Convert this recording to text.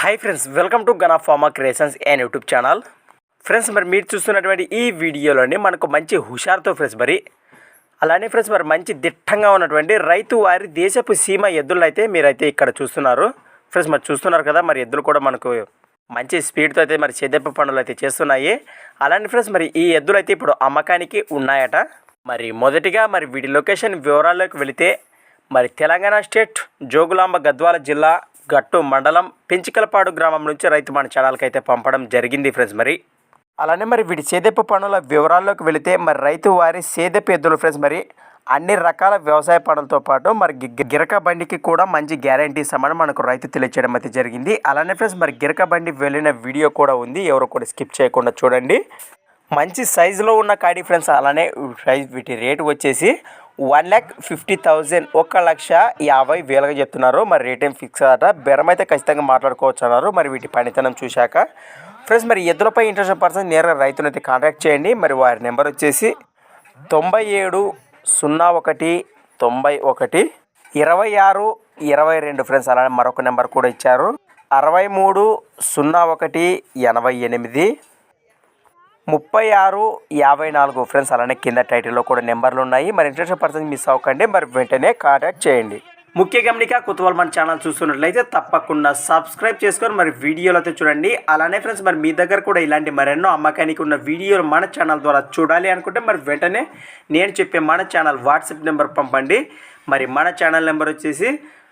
Hi friends welcome to Gana pharma creations and YouTube channel friends మరి మీరు చూస్తున్నటువంటి ఈ వీడియోలోని మనకు మంచి హుషారుతో ఫ్రెండ్స్ మరి అలానే ఫ్రెండ్స్ మరి మంచి దిట్టంగా ఉన్నటువంటి రైతు వారి దేశపు సీమ ఎద్దులను అయితే మీరైతే ఇక్కడ చూస్తున్నారు. ఫ్రెండ్స్ మరి చూస్తున్నారు కదా మరి ఎద్దులు కూడా మనకు మంచి స్పీడ్తో అయితే మరి సేదెప్ప పనులు అయితే చేస్తున్నాయి. అలానే ఫ్రెండ్స్ మరి ఈ ఎద్దులు అయితే ఇప్పుడు అమ్మకానికి ఉన్నాయట. మరి మొదటిగా మరి వీడి లొకేషన్ వివరాల్లోకి వెళితే మరి తెలంగాణ స్టేట్ జోగులాంబ గద్వాల జిల్లా గట్టు మండలం పెంచికలపాడు గ్రామం నుంచి రైతు మన ఛానల్కి అయితే పంపడం జరిగింది ఫ్రెండ్స్ మరి. అలానే మరి వీడి సేదెప్పు పనుల వివరాల్లోకి వెళితే మరి రైతు వారి సేదెప్పు ఎద్దులు ఫ్రెండ్స్ మరి అన్ని రకాల వ్యవసాయ పనులతో పాటు మరి గిరక బండికి కూడా మంచి గ్యారంటీ ఇస్తామని మనకు రైతు తెలియచేయడం అయితే జరిగింది. అలానే ఫ్రెండ్స్ మరి గిరక బండి వెళ్ళిన వీడియో కూడా ఉంది. ఎవరు కూడా స్కిప్ చేయకుండా చూడండి. మంచి సైజులో ఉన్న కాడి ఫ్రెండ్స్ అలానే ప్రైస్ వీటి రేటు వచ్చేసి వన్ ల్యాక్ ఫిఫ్టీ థౌజండ్ ఒక లక్ష యాభై వేలుగా చెప్తున్నారు. మరి రేట్ ఏం ఫిక్స్ అట బెరం అయితే ఖచ్చితంగా మాట్లాడుకోవచ్చు అన్నారు. మరి వీటి పనితనం చూశాక. ఫ్రెండ్స్ మరి ఎద్దులపై ఇంట్రెస్ట్ పర్సన్ నేరుగా రైతునైతే కాంటాక్ట్ చేయండి. మరి వారి నెంబర్ వచ్చేసి తొంభై ఏడు సున్నా ఒకటి తొంభై ఒకటి ఇరవై ఆరు ఇరవై రెండు ఫ్రెండ్స్ అలానే మరొక నెంబర్ కూడా ఇచ్చారు. అరవై మూడు సున్నా ఒకటి ఎనభై ఎనిమిది ముప్పై ఆరు యాభై నాలుగు ఫ్రెండ్స్ అలానే కింద టైటిల్లో కూడా నెంబర్లు ఉన్నాయి మరి ఇంట్రెస్ట్ పర్సన్ మిస్ అవ్వకండి మరి వెంటనే కాంటాక్ట్ చేయండి. ముఖ్య గమనిక కొత్తవాళ్ళు మన ఛానల్ చూస్తున్నట్లయితే తప్పకుండా సబ్స్క్రైబ్ చేసుకొని మరి వీడియోలు అయితే చూడండి. అలానే ఫ్రెండ్స్ మరి మీ దగ్గర కూడా ఇలాంటి మరెన్నో అమ్మకానికి ఉన్న వీడియోలు మన ఛానల్ ద్వారా చూడాలి అనుకుంటే మరి వెంటనే నేను చెప్పే మన ఛానల్ వాట్సాప్ నెంబర్ పంపండి. మరి మన ఛానల్ నెంబర్ వచ్చేసి